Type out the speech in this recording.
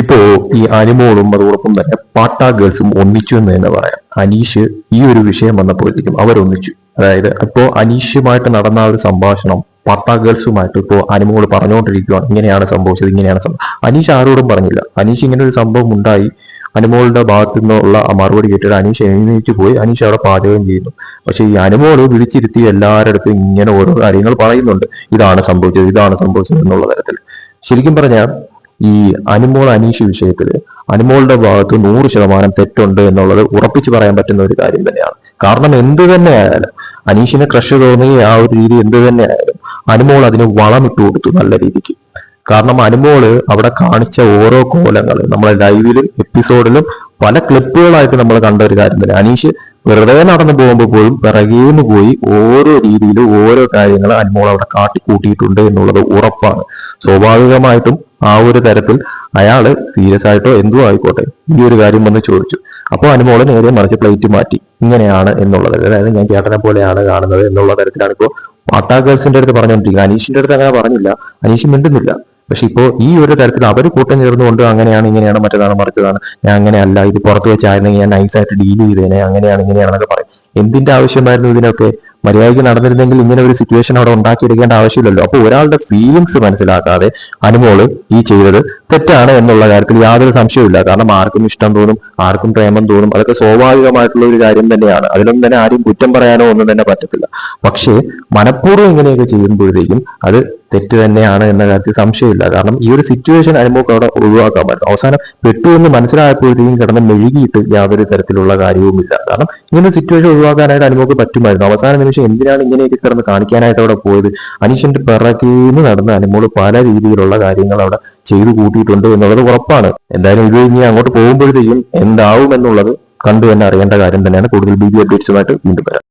ഇപ്പോ ഈ അനുമോളും അതോടൊപ്പം തന്നെ പാട്ട ഗേൾസും ഒന്നിച്ചു എന്ന് തന്നെ പറയാം. അനീഷ് ഈ ഒരു വിഷയം വന്നപ്പോഴത്തേക്കും അവരൊന്നിച്ചു. അതായത് ഇപ്പോ അനീഷുമായിട്ട് നടന്ന ഒരു സംഭാഷണം പാട്ട ഗേൾസുമായിട്ട് ഇപ്പോ അനുമോൾ പറഞ്ഞുകൊണ്ടിരിക്കുകയാണ് ഇങ്ങനെയാണ് സംഭവിച്ചത് ഇങ്ങനെയാണ് സംഭവം അനീഷ് ആരോടും പറഞ്ഞില്ല. അനീഷ് ഇങ്ങനെ ഒരു സംഭവം ഉണ്ടായി. അനുമോളുടെ ഭാഗത്തു നിന്നുള്ള മറുപടി കേട്ടിട്ട് അനീഷ് എഴുന്നേറ്റ് പോയി. അനീഷ് അവിടെ പാചകം ചെയ്യുന്നു. പക്ഷെ ഈ അനുമോൾ വിളിച്ചിരുത്തി എല്ലാവരുടെ ഇങ്ങനെ ഓരോ കാര്യങ്ങൾ പറയുന്നുണ്ട്. ഇതാണ് സംഭവിച്ചത് ഇതാണ് സംഭവിച്ചത് എന്നുള്ള തരത്തിൽ. ശരിക്കും പറഞ്ഞാൽ ഈ അനുമോൾ അനീഷ് വിഷയത്തിൽ അനുമോളുടെ ഭാഗത്ത് നൂറ് ശതമാനം തെറ്റുണ്ട് എന്നുള്ളത് ഉറപ്പിച്ച് പറയാൻ പറ്റുന്ന ഒരു കാര്യം തന്നെയാണ്. കാരണം എന്ത് തന്നെ ആയാലും അനീഷിന് ക്രഷ് തോന്നിയ ആ ഒരു രീതി എന്ത് തന്നെ ആയാലും അനുമോൾ അതിന് വളമിട്ട് കൊടുത്തു നല്ല രീതിക്ക്. കാരണം അനുമോൾ അവിടെ കാണിച്ച ഓരോ കോലങ്ങൾ നമ്മളെ ലൈവിലും എപ്പിസോഡിലും പല ക്ലിപ്പുകളായിട്ട് നമ്മൾ കണ്ട ഒരു കാര്യം തന്നെ. അനീഷ് വെറുതെ നടന്നു പോകുമ്പോൾ പോലും പിറകേന്ന് പോയി ഓരോ രീതിയിലും ഓരോ കാര്യങ്ങൾ അനുമോൾ അവിടെ കാട്ടിക്കൂട്ടിയിട്ടുണ്ട് എന്നുള്ളത് ഉറപ്പാണ്. സ്വാഭാവികമായിട്ടും ആ ഒരു തരത്തിൽ അയാൾ സീരിയസ് ആയിട്ടോ എന്തോ ആയിക്കോട്ടെ ഈ ഒരു കാര്യം വന്ന് ചോദിച്ചു. അപ്പോൾ അനുമോൾ നേരെ മറിച്ച് പ്ലേറ്റ് മാറ്റി. ഇങ്ങനെയാണ് എന്നുള്ളത്. അതായത് ഞാൻ ചേട്ടനെ പോലെയാണ് കാണുന്നത് എന്നുള്ള തരത്തിലാണ് ഇപ്പോൾ പാട്ടാ ഗേൾസിന്റെ അടുത്ത് പറഞ്ഞുകൊണ്ടിരിക്കുന്നത് അനീഷിന്റെ അടുത്ത് അങ്ങനെ പറഞ്ഞില്ല. അനീഷ് മിണ്ടുന്നില്ല. പക്ഷെ ഇപ്പോ ഈ ഒരു തരത്തിൽ അവർ കൂട്ടം ചേർന്നുകൊണ്ട് അങ്ങനെയാണ് ഇങ്ങനെയാണ് മറ്റേതാണ് മറിച്ചതാണ്. ഞാൻ അങ്ങനെയല്ല ഇത് പുറത്ത് വെച്ചായിരുന്നെങ്കിൽ ഞാൻ നൈസായിട്ട് ഡീൽ ചെയ്തേനെ അങ്ങനെയാണ് ഇങ്ങനെയാണെന്നൊക്കെ പറയും. എന്തിന്റെ ആവശ്യമായിരുന്നു ഇതിനൊക്കെ? മര്യാദയ്ക്ക് നടന്നിരുന്നെങ്കിൽ ഇങ്ങനെ ഒരു സിറ്റുവേഷൻ അവിടെ ഉണ്ടാക്കിയെടുക്കേണ്ട ആവശ്യമില്ലല്ലോ. അപ്പോൾ ഒരാളുടെ ഫീലിങ്സ് മനസ്സിലാക്കാതെ അനുമോൾ ഈ ചെയ്തത് തെറ്റാണ് എന്നുള്ള കാര്യത്തിൽ യാതൊരു സംശയവുമില്ല. കാരണം ആർക്കും ഇഷ്ടം തോന്നും ആർക്കും പ്രേമം തോന്നും അതൊക്കെ സ്വാഭാവികമായിട്ടുള്ള ഒരു കാര്യം തന്നെയാണ്. അതിലൊന്നും തന്നെ ആരും കുറ്റം പറയാനോ ഒന്നും തന്നെ പറ്റത്തില്ല. പക്ഷേ മനഃപൂർവം ഇങ്ങനെയൊക്കെ ചെയ്യുമ്പോഴത്തേക്കും അത് തെറ്റ് തന്നെയാണ് എന്ന കാര്യത്തിൽ സംശയമില്ല. കാരണം ഈ ഒരു സിറ്റുവേഷൻ അനുഭവം അവിടെ ഒഴിവാക്കാൻ പറ്റും. അവസാനം പെട്ടു എന്ന് മനസ്സിലായപ്പോഴത്തേക്കും കിടന്ന് മെഴുകിയിട്ട് യാതൊരു തരത്തിലുള്ള കാര്യവുമില്ല. കാരണം ഇങ്ങനെ സിറ്റുവേഷൻ ഒഴിവാക്കാനായിട്ട് അനുഭവം പറ്റുമായിരുന്നു. അവസാന നിമിഷം എന്തിനാണ് ഇങ്ങനെയൊക്കെ കിടന്ന് കാണിക്കാനായിട്ട് അവിടെ പോയത്? അനീഷിന്റെ പിറകീന്ന് നടന്ന അനുമോൾ പല രീതിയിലുള്ള കാര്യങ്ങൾ അവിടെ ചെയ്തു കൂട്ടിയിട്ടുണ്ട് എന്നുള്ളത് ഉറപ്പാണ്. എന്തായാലും ഇത് ഇനി അങ്ങോട്ട് പോകുമ്പോഴത്തേക്കും എന്താവും എന്നുള്ളത് കണ്ടു തന്നെ അറിയേണ്ട കാര്യം തന്നെയാണ്. കൂടുതൽ ബി ബി അപ്ഡേറ്റ്സുമായിട്ട് വീണ്ടും വരാം.